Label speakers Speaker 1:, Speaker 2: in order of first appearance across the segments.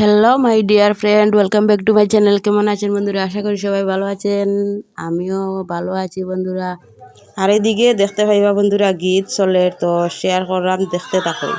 Speaker 1: Hello my dear friend welcome back to my channel কেমন আছেন বন্ধুরা? আশা করি সবাই ভালো আছেন। আমিও ভালো আছি বন্ধুরা। আর এদিকে দেখতে পাইবা বন্ধুরা, গীত চলে, তো শেয়ার করলাম দেখতে থাকুন।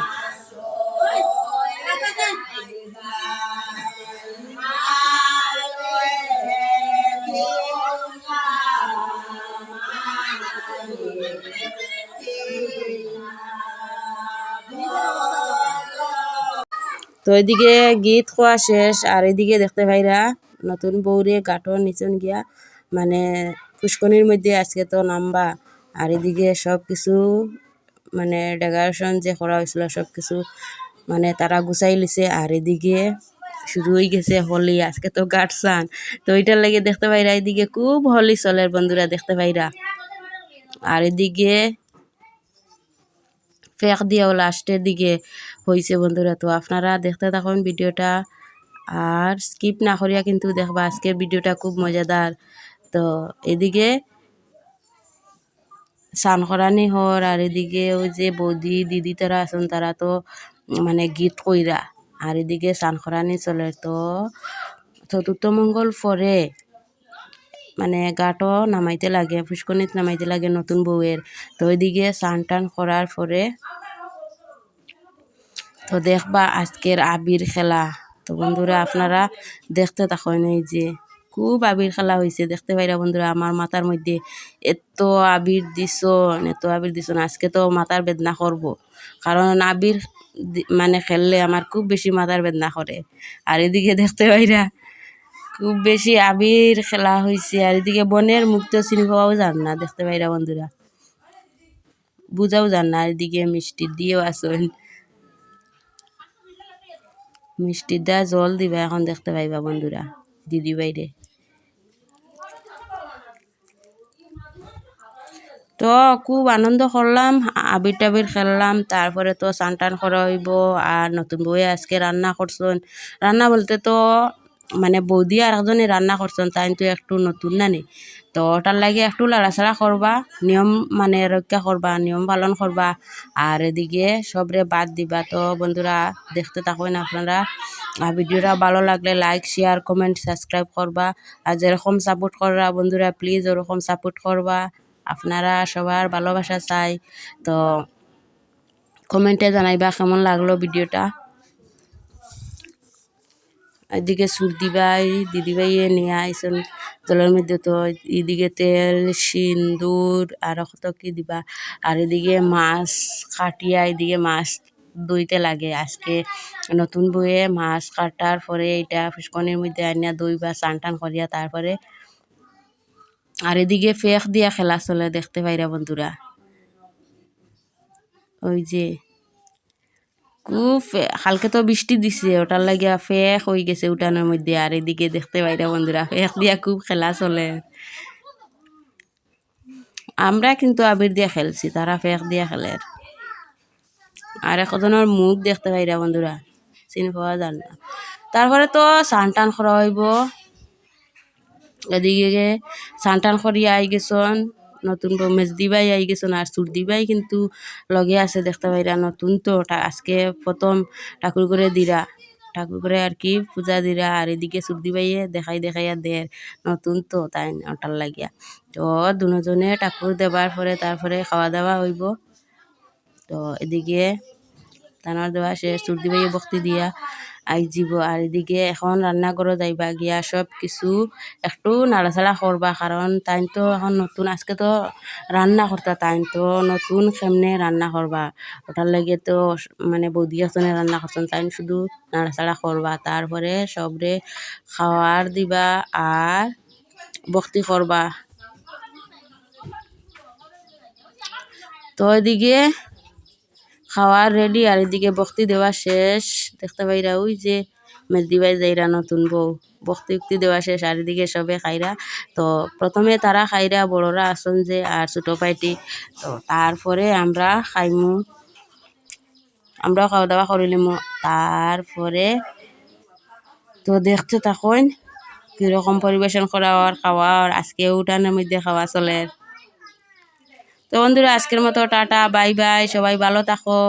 Speaker 1: তো এদিকে গীত খোয়া শেষ আর এদিকে দেখতে পাইরা নতুন বৌরে গাঠর নিচন গিয়া। মানে পুষ্কনির মধ্যে আজকে তো নামবা। আর এদিকে সব কিছু মানে ডেকোরেশন যে করা হয়েছিল সব কিছু মানে তারা গুছাই লিছে। আর এদিকে শুরু হয়ে গেছে হোলি, আজকে তো গাটসান তো ওইটার লাগে দেখতে পাইরা এদিকে খুব হোলি চলের বন্ধুরা দেখতে পাইরা আর এদিকে ফেক দিয়েও লাস্টের দিকে হয়েছে বন্ধুরা। তো আপনারা দেখতে থাকুন ভিডিওটা আর স্কিপ না করিয়া কিন্তু দেখবা আজকের ভিডিওটা খুব মজাদার। তো এদিকে স্নান করানি হর আর এদিকে ওই যে বৌদি, দিদি তারা আছেন, তারা তো মানে গীত কইরা। আর এদিকে স্নান করানি চলে। তো চতুর্থ মঙ্গল পরে মানে গাটো নামাইতে লাগে পুষ্কনিত নামাইতে লাগে নতুন বউয়ের। তো ওইদিকে স্নান টান করার পরে তো দেখবা আজকের আবির খেলা। তো বন্ধুরা, আপনারা দেখতে থাকেন এই যে, খুব আবির খেলা হয়েছে দেখতে পাইরা বন্ধুরা আমার মাথার মধ্যে এত আবির দিস এত আবির দিস আজকে তো মাথার বেদনা করব কারণ আবির মানে খেললে আমার খুব বেশি মাথার বেদনা করে আর এদিকে দেখতে পাইরা খুব বেশি আবির খেলা হয়েছে আর এদিকে বনের মুক্ত চিনি পাওয়াও যান না, দেখতে পাইরা বন্ধুরা। বুঝাও যান না, আর এদিকে মিষ্টি দিয়েও আসেন মিষ্টি দা জল দিবা, এখন দেখতে পাইবা বন্ধুরা, দিদি বাইরে। তো খুব আনন্দ করলাম, আবির টাবির খেললাম, তারপরে তো চান টান করা হইব, আর নতুন বউয়ে আজকে রান্না করছেন। রান্না বলতে তো মানে বৌদি আর একজনে রান্না করছেন, তাই তো একটু নতুন নানি তো ওটার লাগে একটু লাড়াছাড়া করবা, নিয়ম মানে রক্ষা করবা, নিয়ম পালন করবা, আর এদিকে সবরে বাদ দিবা। তো বন্ধুরা, দেখতে থাকুন আপনারা। আর ভিডিওটা ভালো লাগলে লাইক শেয়ার কমেন্ট সাবস্ক্রাইব করবা। আর যেরকম সাপোর্ট করবা বন্ধুরা প্লিজ ওরকম সাপোর্ট করবা। আপনারা সবার ভালোবাসা চাই। তো কমেন্টে জানাইবা কেমন লাগল ভিডিওটা। এদিকে সুর দিবাই দিদিভাইয়ে নিয়ে আইসন জলের মধ্যে তো এদিকে তেল, সিন্দুর আর কত কি দিবা। আর এদিকে মাছ কাটিয়া এদিকে মাছ দইতে লাগে। আজকে নতুন বইয়ে মাছ কাটার পরে এটা ফুসকনির মধ্যে আনিয়া দই বা চান টান করিয়া তারপরে আর এদিকে ফেক দিয়া খেলা চলে দেখতে পাইরা বন্ধুরা। ওই যে খুব হালকে তো বৃষ্টি দিছে ওটার লাগিয়া ফেক হয়ে গেছে উঠানের মধ্যে। আর এদিকে দেখতে পাইরা বন্ধুরা, ফেক দিয়া খুব খেলা চলে। আমরা কিন্তু আবির দিয়া খেলছি তারা ফেক দিয়া খেলে। আর একজনের মুখ দেখতে পাইরা বন্ধুরা, চিনি পাওয়া যান না। তারপরে তো সান টান করা হইব। এদিকে সান টান করিয়া আই গেছন নতুন বউ দিবাই আই গেছন আর চুর দিবাই কিন্তু লগে আছে দেখতে পাইরা নতুন তো আজকে প্রথম ঠাকুর করে দিরা ঠাকুর করে আর কি পূজা দিরা আর এদিকে দিবাইয়ে দেখাই দেখাইয়া দের নতুন তো তাই ওটার লাগিয়া। তো দুজনে ঠাকুর দেবার পরে তারপরে খাওয়া দাওয়া হইব। তো এদিকে তানার দেওয়া শেষ দিবাইয়ে বক্তি দিয়া। আইজিব আর এদিকে এখন রান্না করে যাইবা। গিয়া সব কিছু একটু নাড়াচাড়া করবা কারণ তাই তো এখন নতুন, আজকে তো রান্না করতা তাই তো নতুন কেমনে রান্না করবা ওটার লাগে তো মানে বৌদি আসনে রান্না করছেন তাই শুধু নাড়াচাড়া করবা তারপরে সবরে খাওয়ার দিবা আর ভক্তি করবা তো এদিকে খাওয়ার রেডি আর এদিকে বক্তি দেওয়া শেষ। দেখতে পাইরা ওই যে মেজদিবাই যাইরা নতুন বউ, বক্তি উক্তি দেওয়া শেষ, আর এদিকে সবে খাইরা। তো প্রথমে তারা খাইরা বড়রা আসন যে, আর ছোটো পাইটি তো তারপরে আমরা খাইমু। আমরাও খাওয়া দাওয়া করিলিমু তারপরে তো দেখতে তখন কীরকম পরিবেশন করা আর খাওয়া, আর আজকে উঠানের মধ্যে খাওয়া চলে। তো বন্ধুরা আজকের মতো টাটা বাই বাই সবাই ভালো থাকো।